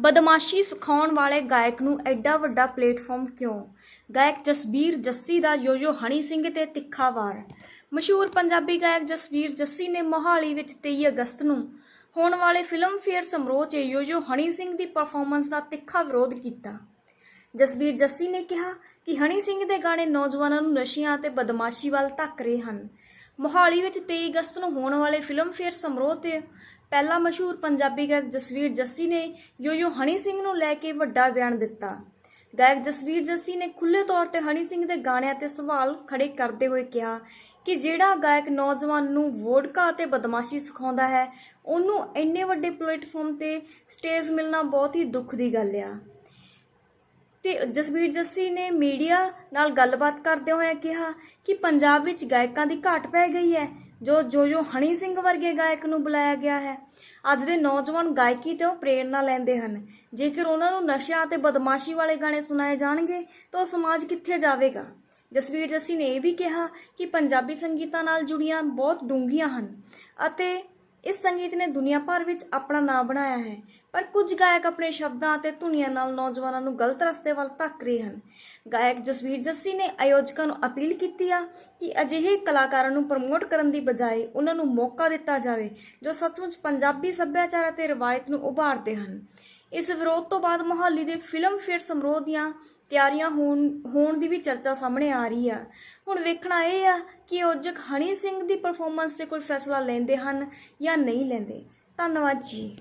ਬਦਮਾਸ਼ੀ ਸਿਖਾਉਣ ਵਾਲੇ ਗਾਇਕ ਨੂੰ ਐਡਾ ਵੱਡਾ ਪਲੇਟਫਾਰਮ ਕਿਉਂ? ਗਾਇਕ ਜਸਬੀਰ ਜੱਸੀ ਦਾ ਯੋਯੋ ਹਣੀ ਸਿੰਘ ਤੇ ਤਿੱਖਾ ਵਾਰ। ਮਸ਼ਹੂਰ ਪੰਜਾਬੀ ਗਾਇਕ ਜਸਬੀਰ ਜੱਸੀ ਨੇ ਮੋਹਾਲੀ ਵਿੱਚ 23 ਅਗਸਤ ਨੂੰ ਹੋਣ ਵਾਲੇ ਫਿਲਮ ਫੇਅਰ ਸਮਾਰੋਹ 'ਚ ਯੋਯੋ ਹਣੀ ਸਿੰਘ ਦੀ ਪਰਫਾਰਮੈਂਸ ਦਾ ਤਿੱਖਾ ਵਿਰੋਧ ਕੀਤਾ। ਜਸਬੀਰ ਜੱਸੀ ਨੇ ਕਿਹਾ ਕਿ ਹਣੀ ਸਿੰਘ ਦੇ ਗਾਣੇ ਨੌਜਵਾਨਾਂ ਨੂੰ ਨਸ਼ਿਆਂ ਅਤੇ ਬਦਮਾਸ਼ੀ ਵੱਲ ਧੱਕ ਰਹੇ ਹਨ। ਮੋਹਾਲੀ ਵਿੱਚ 23 ਅਗਸਤ ਨੂੰ ਹੋਣ ਵਾਲੇ ਫਿਲਮਫੇਅਰ ਸਮਾਰੋਹ ਤੇ ਪਹਿਲਾ ਮਸ਼ਹੂਰ ਪੰਜਾਬੀ ਗਾਇਕ ਜਸਵੀਰ ਜੱਸੀ ਨੇ ਯੋਯੋ ਹਣੀ ਸਿੰਘ ਨੂੰ ਲੈ ਕੇ ਵੱਡਾ ਬਿਆਨ ਦਿੱਤਾ। ਗਾਇਕ ਜਸਵੀਰ ਜੱਸੀ ਨੇ ਖੁੱਲ੍ਹੇ ਤੌਰ ਤੇ ਹਣੀ ਸਿੰਘ ਦੇ ਗਾਣਿਆਂ ਤੇ ਸਵਾਲ ਖੜੇ ਕਰਦੇ ਹੋਏ ਕਿਹਾ ਕਿ ਜਿਹੜਾ ਗਾਇਕ ਨੌਜਵਾਨ ਨੂੰ ਵੋਡਕਾ ਅਤੇ ਬਦਮਾਸ਼ੀ ਸਿਖਾਉਂਦਾ ਹੈ, ਉਹਨੂੰ ਇੰਨੇ ਵੱਡੇ ਪਲੇਟਫਾਰਮ ਤੇ ਸਟੇਜ ਮਿਲਣਾ ਬਹੁਤ ਹੀ ਦੁੱਖ ਦੀ ਗੱਲ ਆ। ਤੇ ਜਸਵੀਰ ਜੱਸੀ ਨੇ ਮੀਡੀਆ ਨਾਲ ਗੱਲਬਾਤ ਕਰਦੇ ਹੋਏ ਕਿਹਾ ਕਿ ਪੰਜਾਬ ਵਿੱਚ ਗਾਇਕਾਂ ਦੀ ਘਾਟ ਪੈ ਗਈ ਹੈ, ਜੋ ਜੋ ਜੋ ਹਣੀ ਸਿੰਘ ਵਰਗੇ ਗਾਇਕ ਨੂੰ ਬੁਲਾਇਆ ਗਿਆ ਹੈ। ਅੱਜ ਦੇ ਨੌਜਵਾਨ ਗਾਇਕੀ ਤੋਂ ਪ੍ਰੇਰਣਾ ਲੈਂਦੇ ਹਨ। ਜੇਕਰ ਉਹਨਾਂ ਨੂੰ ਨਸ਼ਿਆਂ ਅਤੇ ਬਦਮਾਸ਼ੀ ਵਾਲੇ ਗਾਣੇ ਸੁਣਾਏ ਜਾਣਗੇ, ਤਾਂ ਉਹ ਸਮਾਜ ਕਿੱਥੇ ਜਾਵੇਗਾ? ਜਸਵੀਰ ਜੱਸੀ ਨੇ ਇਹ ਵੀ ਕਿਹਾ ਕਿ ਪੰਜਾਬੀ ਸੰਗੀਤਾਂ ਨਾਲ ਜੁੜੀਆਂ ਬਹੁਤ ਡੂੰਘੀਆਂ ਹਨ ਅਤੇ ਇਸ ਸੰਗੀਤ ਨੇ ਦੁਨੀਆ ਭਰ ਵਿੱਚ ਆਪਣਾ ਨਾਮ ਬਣਾਇਆ ਹੈ, ਪਰ ਕੁਝ ਗਾਇਕ ਆਪਣੇ ਸ਼ਬਦਾਂ ਅਤੇ ਧੁਨੀਆਂ ਨਾਲ ਨੌਜਵਾਨਾਂ ਨੂੰ ਗਲਤ ਰਸਤੇ ਵੱਲ ਧੱਕ ਰਹੇ ਹਨ। ਗਾਇਕ ਜਸਵੀਰ ਜੱਸੀ ਨੇ ਆਯੋਜਕਾਂ ਨੂੰ ਅਪੀਲ ਕੀਤੀ ਆ ਕਿ ਅਜਿਹੇ ਕਲਾਕਾਰਾਂ ਨੂੰ ਪ੍ਰਮੋਟ ਕਰਨ ਦੀ ਬਜਾਏ ਉਹਨਾਂ ਨੂੰ ਮੌਕਾ ਦਿੱਤਾ ਜਾਵੇ ਜੋ ਸੱਚਮੁੱਚ ਪੰਜਾਬੀ ਸੱਭਿਆਚਾਰ ਅਤੇ ਰਵਾਇਤ ਨੂੰ ਉਭਾਰਦੇ ਹਨ। ਇਸ ਵਿਰੋਧ ਤੋਂ ਬਾਅਦ ਮੋਹਾਲੀ ਦੇ ਫਿਲਮ ਫੇਅਰ ਸਮਾਰੋਹ ਦੀਆਂ ਤਿਆਰੀਆਂ ਹੋਣ ਹੋਣ ਦੀ ਵੀ ਚਰਚਾ ਸਾਹਮਣੇ ਆ ਰਹੀ ਆ। ਹੁਣ ਵੇਖਣਾ ਇਹ ਆ ਕਿ ਆਯੋਜਕ ਹਣੀ ਸਿੰਘ ਦੀ ਪਰਫਾਰਮੈਂਸ ਤੇ ਕੋਈ ਫੈਸਲਾ ਲੈਂਦੇ ਹਨ ਜਾਂ ਨਹੀਂ ਲੈਂਦੇ। ਧੰਨਵਾਦ ਜੀ।